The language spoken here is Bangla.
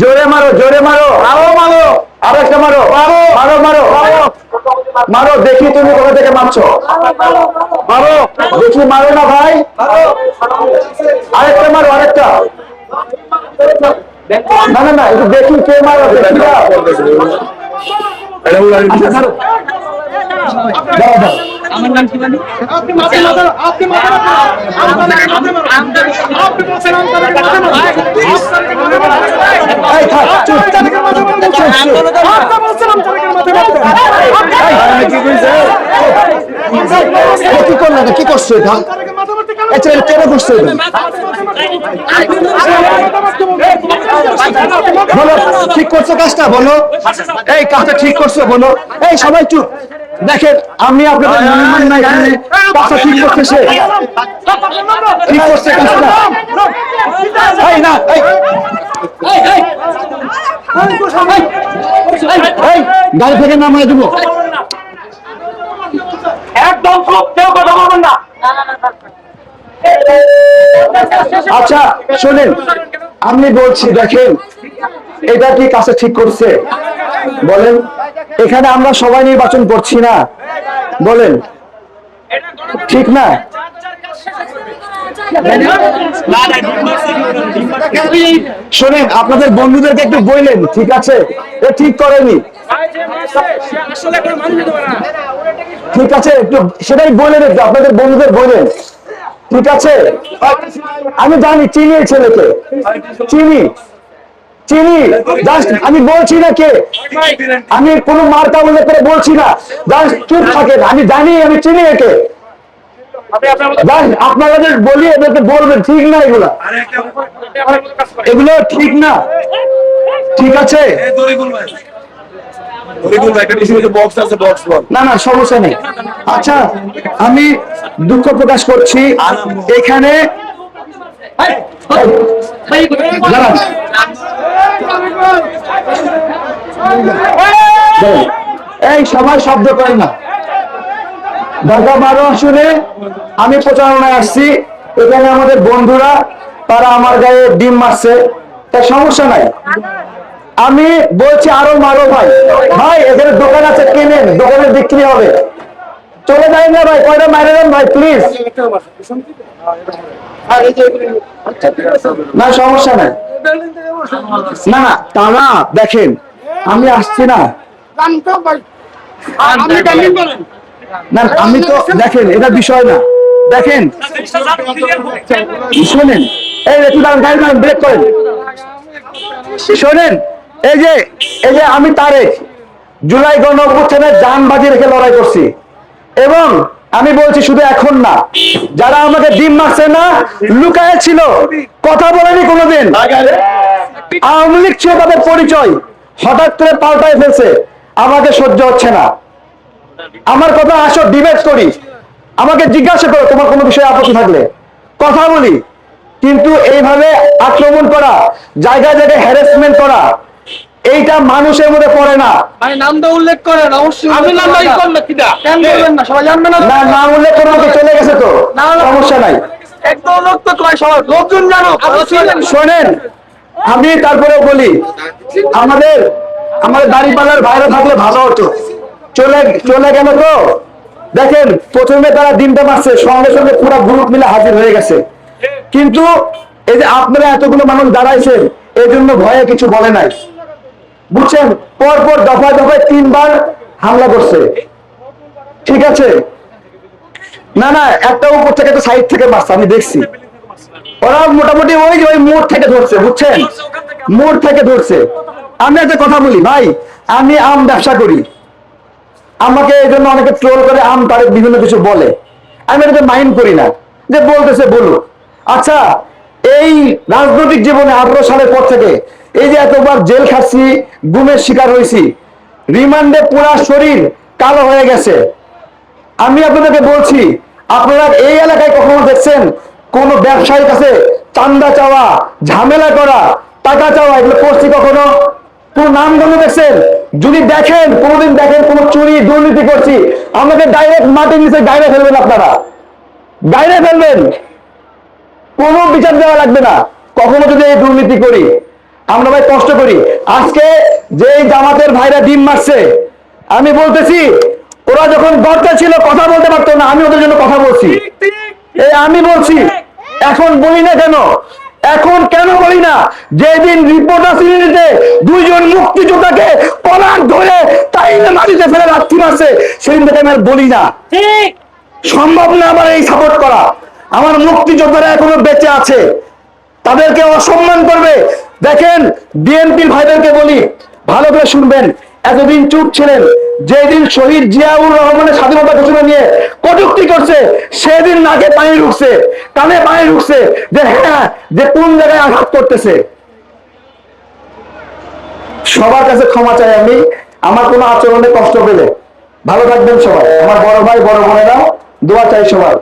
জোরে মারো জোরে মারো। আরও মারো। আরও একটা মারো। মারো মারো। মারো। মারো দেখি তুমি কোথা থেকে মারছো। মারো। দেখি মারো না ভাই। আরেকটা মারো আরেকটা। না না না একটু দেখি কে মারো দেখি না। আচ্ছা, ছাড়ো। আমার নাম কি বলি আপনি মাথা মাথা আপনি মাথা মাথা আপনি মাথা মাথা মাথা মাথা। আপনি মাথা এ কি করলে? কি করছ এটা মাথা আচ্ছা কেন করছ এটা বলো ঠিক করছ কাজটা বলো এই কাজটা ঠিক করছ বলো এই সবাই চুপ দেখেন আমি আপনাদের মনে নাই এখানে কাজটা ঠিক করছে সে ঠিক করছে কাজটা। এই না এই। গাড়ি থেকে নামাই দেবো। একদম কেউ কথা বলবেন না। আচ্ছা শোনেন আমি বলছি দেখেন এটা কি কাছে ঠিক করছে? বলেন, এখানে আমরা সবাই নির্বাচন করছি না। বলেন, ঠিক না? শোনেন, আপনাদের বন্ধুদেরকে একটু বললেন ঠিক আছে? এ ঠিক করেনি। ঠিক আছে, একটু সেটাই বললেন একটু, আপনাদের বন্ধুদের বললেন ঠিক আছে? আমি জানি, চিনি ছেলেকে। চিনি। চিনি? জাস্ট আমি বলছি না কে? আমি কোনো মার্কা উল্লেখ করে বলছি না। জাস্ট চুপ থাকেন আমি জানি আমি চিনি একে। আপনারা যে বলি এদেরকে বলবেন ঠিক না এগুলা? এগুলো ঠিক না। ঠিক আছে? না না সমস্যা নেই। আচ্ছা আমি দুঃখ প্রকাশ করছি। এখানে দাঁড়ান। দাঁড়ান। এই সবাই শব্দ করে না। ঢাকা বারো আসনে আমি প্রচারণায় আসছি। এখানে আমাদের বন্ধুরা, তারা আমার গায়ে ডিম মারছে। তাই সমস্যা নাই। আমি বলছি আরও মারো ভাই। ভাই, এখানে দোকান আছে, কিনেন দোকানে বিক্রি হবে। চলে যাই না ভাই, কয়টা মাইরে দেন ভাই প্লিজ না, সমস্যা নাই। না না তারা দেখেন। আমি আসছি না। না আমি তো দেখেন এটা বিষয় না। দেখেন। শোনেন। এই একটু দাঁড়ান গাড়ি দাঁড়ান ব্রেক করেন। শোনেন এই যে এই যে আমি তারেক জুলাই গণ অভ্যুত্থানে যান বাজি রেখে লড়াই করছি। এবং আমি বলছি শুধু এখন না যারা আমাকে ডিম মারছে না লুকায় ছিল কথা বলেনি কোনোদিন। আওয়ামী লীগ ছিল তাদের পরিচয়। হঠাৎ করে পাল্টায় ফেলছে আমাকে সহ্য হচ্ছে না। আমার কথা আসো ডিবেট করি। আমাকে জিজ্ঞাসা করো তোমার কোনো বিষয়ে আপত্তি থাকলে। কথা বলি কিন্তু এইভাবে আক্রমণ করা জায়গায় জায়গায় হ্যারাসমেন্ট করা এইটা মানুষের মধ্যে পড়ে না। ভাই নামটা উল্লেখ করেন অবশ্যই আমি নাম নাই কেন না সবাই জানবে না না নাম উল্লেখ চলে গেছে তো। সমস্যা নাই। একদম লোক তো কয় সবাই লোকজন জানো শোনেন আমি তারপরে বলি, আমাদের আমাদের দাড়িপাল্লার বাইরে থাকলে ভালো হতো। চলে চলে গেল তো? দেখেন, প্রথমে তারা দিনটা মারছে, সঙ্গে সঙ্গে পুরো গ্রুপ মিলে হাজির হয়ে গেছে। কিন্তু এই যে আপনারা এতগুলো মানুষ দাঁড়াইছেন, এই জন্য ভয়ে কিছু বলে নাই। বুঝছেন? পর পর দফায় দফায় তিনবার হামলা করছে। ঠিক আছে? না না, একটা উপর থেকে তো সাইড থেকে মারছে, আমি দেখছি। ওরা মোটামুটি ওই যে ওই মোড় থেকে ধরছে বুঝছেন? মোড় থেকে ধরছে। আমি একটা কথা বলি ভাই আমি আম ব্যবসা করি। আমাকে এই জন্য অনেকে ট্রোল করে আম তার বিভিন্ন কিছু বলে। আমি এটাকে মাইন্ড করি না। যে বলতেছে বলুক। আচ্ছা এই রাজনৈতিক জীবনে আঠারো সালের পর থেকে এই যে এতবার জেল খাচ্ছি গুমের শিকার হয়েছি রিমান্ডে পুরা শরীর কালো হয়ে গেছে। আমি আপনাদেরকে বলছি আপনারা এই এলাকায় কখনো দেখছেন কোন ব্যবসায়ীর কাছে চান্দা চাওয়া ঝামেলা করা টাকা চাওয়া এগুলো করছি কখনো? কোন নাম গন্ধ দেখছেন? যদি দেখেন কোনোদিন দেখেন কোন চুরি দুর্নীতি করছি আমাকে ডাইরেক্ট মাটির নিচে গাইরে ফেলবেন আপনারা। গাইরে ফেলবেন। কোনো বিচার দেওয়া লাগবে না। কখনো যদি এই দুর্নীতি করি আমরা ভাই কষ্ট করি। আজকে যে এই জামাতের ভাইরা ডিম মারছে আমি বলতেছি ওরা যখন দরকার ছিল কথা বলতে পারতো না আমি ওদের জন্য কথা বলছি। এই আমি বলছি এখন বলি না কেন? এখন কেন বলি না? যেদিন রিপোর্টার সিরিজে দুইজন মুক্তিযোদ্ধাকে পলাক ধরে তাই না মাটিতে ফেলে রাত্রি মারছে সেদিন থেকে আমি আর বলি না। ঠিক। সম্ভব না আমার এই সাপোর্ট করা। আমার মুক্তিযোদ্ধারা এখনও বেঁচে আছে। তাদেরকে অসম্মান করবে। দেখেন বিএনপির ভাইদেরকে বলি ভালো করে শুনবেন। এতদিন চুপ ছিলেন যেদিন শহীদ জিয়াউর রহমানের স্বাধীনতা ঘোষণা নিয়ে কটুক্তি করছে, সেদিন নাকে পানি ঢুকছে, কানে পানি ঢুকছে যে হ্যাঁ যে কোন জায়গায় আঘাত করতেছে। সবার কাছে ক্ষমা চাই আমি, আমার কোনো আচরণে কষ্ট পেলে। ভালো থাকবেন সবাই। আমার বড় ভাই, বড় বোনেরা দোয়া চাই সবার।